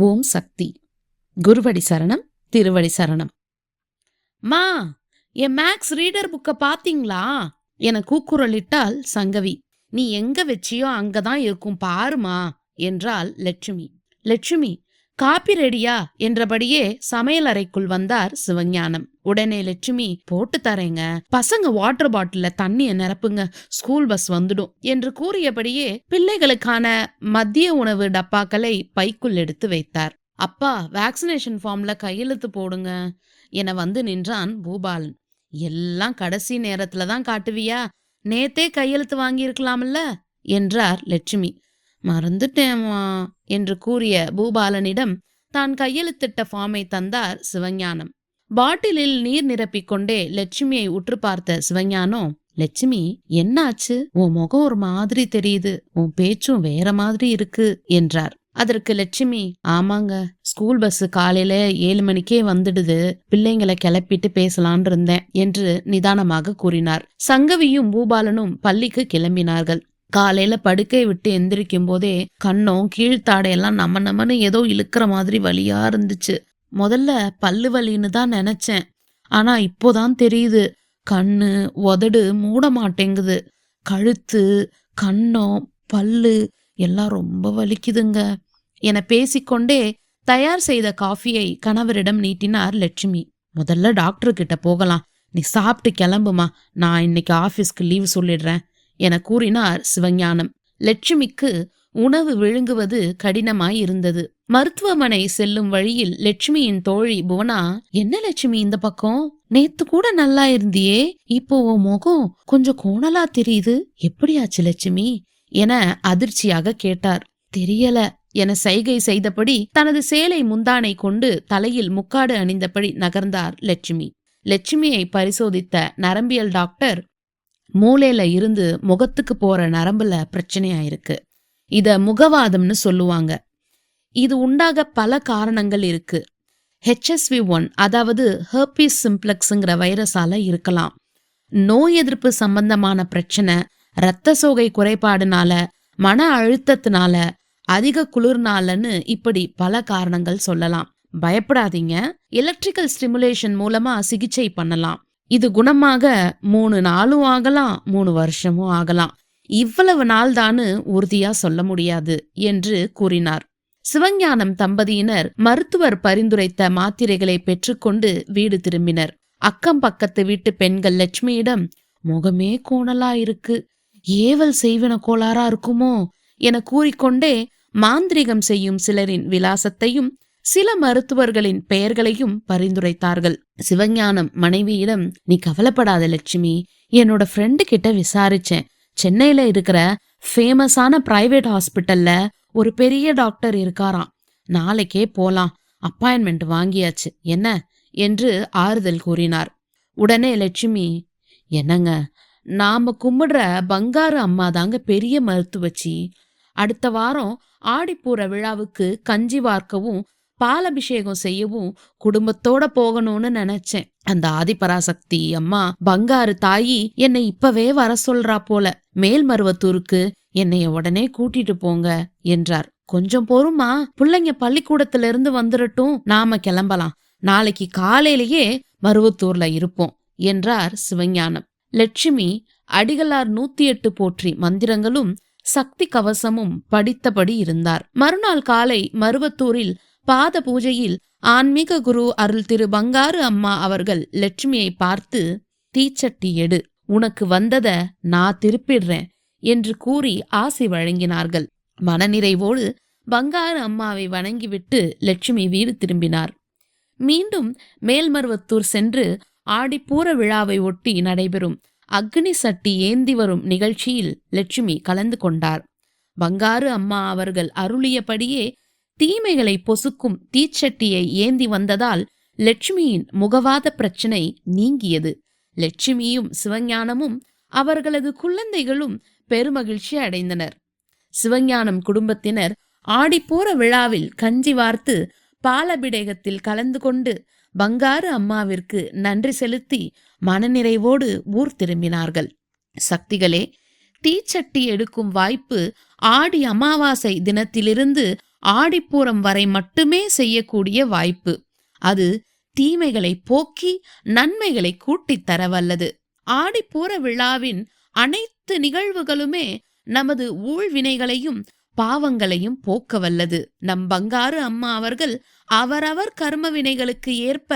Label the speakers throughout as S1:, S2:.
S1: ஓம் சக்தி. குருவடி சரணம் திருவடி சரணம். மா என் மேக்ஸ் ரீடர் புக்கை பாத்தீங்களா? என கூக்குரலிட்டால் சங்கவி. நீ எங்க வச்சியோ அங்கதான் இருக்கும் பாருமா என்றாள் லட்சுமி. லட்சுமி காப்பி ரெடியா? என்றபடியே சமையலறைக்குள் வந்தார் சிவஞானம். உடனே லட்சுமி போட்டு தரேங்க. பசங்க வாட்டர் பாட்டில தண்ணிய நிரப்புங்க. ஸ்கூல் பஸ் வந்துடும். என்று கூறியபடியே பிள்ளைகளுக்கான மத்திய உணவு டப்பாக்களை பைக்குள் எடுத்து வைத்தார். அப்பா வேக்சினேஷன் ஃபார்ம்ல கையெழுத்து போடுங்க. என வந்து நின்றான் பூபாலன். எல்லாம் கடைசி நேரத்துல தான் காட்டுவியா? நேத்தே கையெழுத்து வாங்கியிருக்கலாம்ல? என்றார் லட்சுமி. மறந்துட்டேமா என்று கூறிய பூபாலனிடம் தான் கையெழுத்திட்ட ஃபார்மை தந்தார் சிவஞானம். பாட்டிலில் நீர் நிரப்பிக் கொண்டே லட்சுமியை உற்று பார்த்த சிவஞானம் லட்சுமி என்னாச்சு? உன் முகம் ஒரு மாதிரி தெரியுது. உன் பேச்சும் வேற மாதிரி இருக்கு என்றார். அதற்கு லட்சுமி ஆமாங்க. ஸ்கூல் பஸ் காலையில ஏழு மணிக்கே வந்துடுது. பிள்ளைங்களை கிளப்பிட்டு பேசலான் இருந்தேன் என்று நிதானமாக கூறினார். சங்கவியும் பூபாலனும் பள்ளிக்கு கிளம்பினார்கள். காலையில படுக்கை விட்டு எந்திரிக்கும் போதே கண்ணும் கீழ்த்தாடையெல்லாம் நம்ம நம்மன்னு ஏதோ இழுக்கிற மாதிரி வழியா இருந்துச்சு. முதல்ல பல்லு வலின்னு தான் நினைச்சேன். ஆனா இப்போதான் தெரியுது. கண்ணு உதடு மூட மாட்டேங்குது. கழுத்து கண்ணம் பல்லு எல்லாம் ரொம்ப வலிக்குதுங்க. என பேசிக்கொண்டே தயார் செய்த காஃபியை கணவரிடம் நீட்டினார் லட்சுமி. முதல்ல டாக்டர் கிட்ட போகலாம். நீ சாப்பிட்டு கிளம்புமா? நான் இன்னைக்கு ஆபீஸ்க்கு லீவ் சொல்லிடுறேன். என கூறினார் சிவஞானம். லட்சுமிக்கு உணவு விழுங்குவது கடினமாயிருந்தது. மருத்துவமனை செல்லும் வழியில் லட்சுமியின் தோழி புவனா என்ன லட்சுமி இந்த பக்கம்? நேத்து கூட நல்லா இருந்தியே. இப்போ உன் முகம் கொஞ்சம் கோணலா தெரியுது. எப்படியாச்சு லட்சுமி? என அதிர்ச்சியாக கேட்டார். தெரியல. என சைகை செய்தபடி தனது சேலை முந்தானை கொண்டு தலையில் முக்காடு அணிந்தபடி நகர்ந்தார் லட்சுமி. லட்சுமியை பரிசோதித்த நரம்பியல் டாக்டர் மூளையில இருந்து முகத்துக்கு போற நரம்புல பிரச்சனையா இருக்கு இத முகவாதம்னு சொல்லுவாங்க. இது உண்டாக பல காரணங்கள் இருக்கு. ஹெச்எஸ்வி ஒன் அதாவது ஹெர்பிஸ் சிம்ப்ளெக்ஸுங்கிற வைரஸால இருக்கலாம். நோய் எதிர்ப்பு சம்பந்தமான பிரச்சனை இரத்த சோகை குறைபாடுனால மன அழுத்தத்தினால அதிக குளிர்னாலன்னு இப்படி பல காரணங்கள் சொல்லலாம். பயப்படாதீங்க. எலக்ட்ரிக்கல் ஸ்டிமுலேஷன் மூலமா சிகிச்சை பண்ணலாம். இது குணமாக மூணு நாளும் ஆகலாம் மூணு வருஷமும் ஆகலாம். இவ்வளவு நாள்தானு உறுதியா சொல்ல முடியாது என்று கூறினார். சிவஞானம் தம்பதியினர் மருத்துவர் பரிந்துரைத்த மாத்திரைகளை பெற்றுக்கொண்டு வீடு திரும்பினர். அக்கம் பக்கத்து வீட்டு பெண்கள் லட்சுமியிடம் முகமே கோணலா இருக்கு. ஏவல் செய்வன கோளாறா இருக்குமோ? என கூறிக்கொண்டே மாந்திரிகம் செய்யும் சிலரின் விலாசத்தையும் சில மருத்துவர்களின் பெயர்களையும் பரிந்துரைத்தார்கள். சிவஞானம் மனைவியிடம் நீ கவலைப்படாத லட்சுமி என்னோட ஃப்ரெண்டு கிட்ட விசாரிச்சேன். சென்னையில இருக்கிற ஃபேமஸான பிரைவேட் ஹாஸ்பிட்டல்ல ஒரு பெரிய டாக்டர் இருக்காராம். நாளைக்கே போலாம். அப்பாயின்மெண்ட் வாங்கியாச்சு. என்ன? என்று ஆறுதல் கூறினார். உடனே லட்சுமி என்னங்க? நாம கும்பிடுற பங்காரு அம்மா தாங்க பெரிய மருத்துவச்சி. அடுத்த வாரம் ஆடிப்பூர விழாவுக்கு கஞ்சி வார்க்கவும் பாலபிஷேகம் செய்யவும் குடும்பத்தோட போகணும்னு நினைச்சேன். அந்த ஆதிபராசக்தி அம்மா பங்காரு தாயி என்னை இப்பவே வர சொல்றா போல. மேல்மருவத்தூருக்கு என்னைய உடனே கூட்டிட்டு போங்க என்றார். கொஞ்சம் பொறுமா பிள்ளைங்க பள்ளிக்கூடத்துல இருந்து வந்துடட்டும் நாம கிளம்பலாம். நாளைக்கு காலையிலேயே மருவத்தூர்ல இருப்போம் என்றார் சிவஞானம். லட்சுமி அடிகளார் நூத்தி எட்டு போற்றி மந்திரங்களும் சக்தி கவசமும் படித்தபடி இருந்தார். மறுநாள் காலை மருவத்தூரில் பாத பூஜையில் ஆன்மீக குரு அருள் திரு பங்காரு அம்மா அவர்கள் லட்சுமியை பார்த்து தீச்சட்டி எடு உனக்கு வந்தத நான் திருப்பிடுறேன் என்று கூறி ஆசை வழங்கினார்கள். மனநிறைவோடு பங்காரு அம்மாவை வணங்கிவிட்டு லட்சுமி வீடு திரும்பினார். மீண்டும் மேல்மருவத்தூர் சென்று ஆடிப்பூர விழாவை ஒட்டி நடைபெறும் அக்னி சட்டி ஏந்தி வரும் நிகழ்ச்சியில் லட்சுமி கலந்து கொண்டார். பங்காரு அம்மா அவர்கள் அருளியபடியே தீமைகளை பொசுக்கும் தீச்சட்டியை ஏந்தி வந்ததால் லட்சுமியின் முகவாத பிரச்சனை நீங்கியது. லட்சுமியும் சிவஞானமும் அவர்களது குழந்தைகளும் பெருமகிழ்ச்சி அடைந்தனர். சிவஞானம் குடும்பத்தினர் ஆடிப்போற விழாவில் கஞ்சி வார்த்து பாலபிடேகத்தில் கலந்து கொண்டு பங்காரு அம்மாவிற்கு நன்றி செலுத்தி மனநிறைவோடு ஊர் திரும்பினார்கள். சக்திகளே தீச்சட்டி எடுக்கும் வாய்ப்பு ஆடி அமாவாசை தினத்திலிருந்து ஆடிப்பூரம் வரை மட்டுமே செய்யக்கூடிய வாய்ப்பு. அது தீமைகளை போக்கி நன்மைகளை கூட்டித் தர வல்லது ஆடிப்பூர விழாவின் அனைத்து நிகழ்வுகளுமே நமது ஊழ்வினைகளையும் பாவங்களையும் போக்க வல்லது நம் பங்காறு அம்மா அவர்கள் அவரவர் கர்ம வினைகளுக்கு ஏற்ப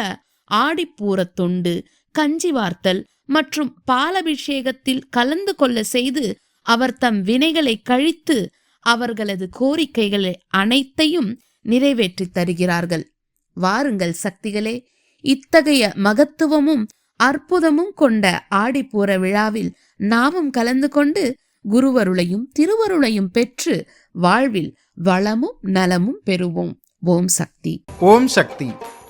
S1: ஆடிப்பூரத் தொண்டு கஞ்சி வார்த்தல் மற்றும் பாலபிஷேகத்தில் கலந்து கொள்ள செய்து அவர் தம் வினைகளை கழித்து அவர்களது கோரிக்கைகளை அனைத்தையும் நிறைவேற்றித் தருகிறார்கள். வாருங்கள் சக்திகளே இத்தகைய மகத்துவமும் அற்புதமும் கொண்ட ஆடிப்பூர விழாவில் நாமும் கலந்து கொண்டு குருவருளையும் திருவருளையும் பெற்று வாழ்வில் வளமும் நலமும் பெறுவோம். ஓம் சக்தி.
S2: ஓம் சக்தி.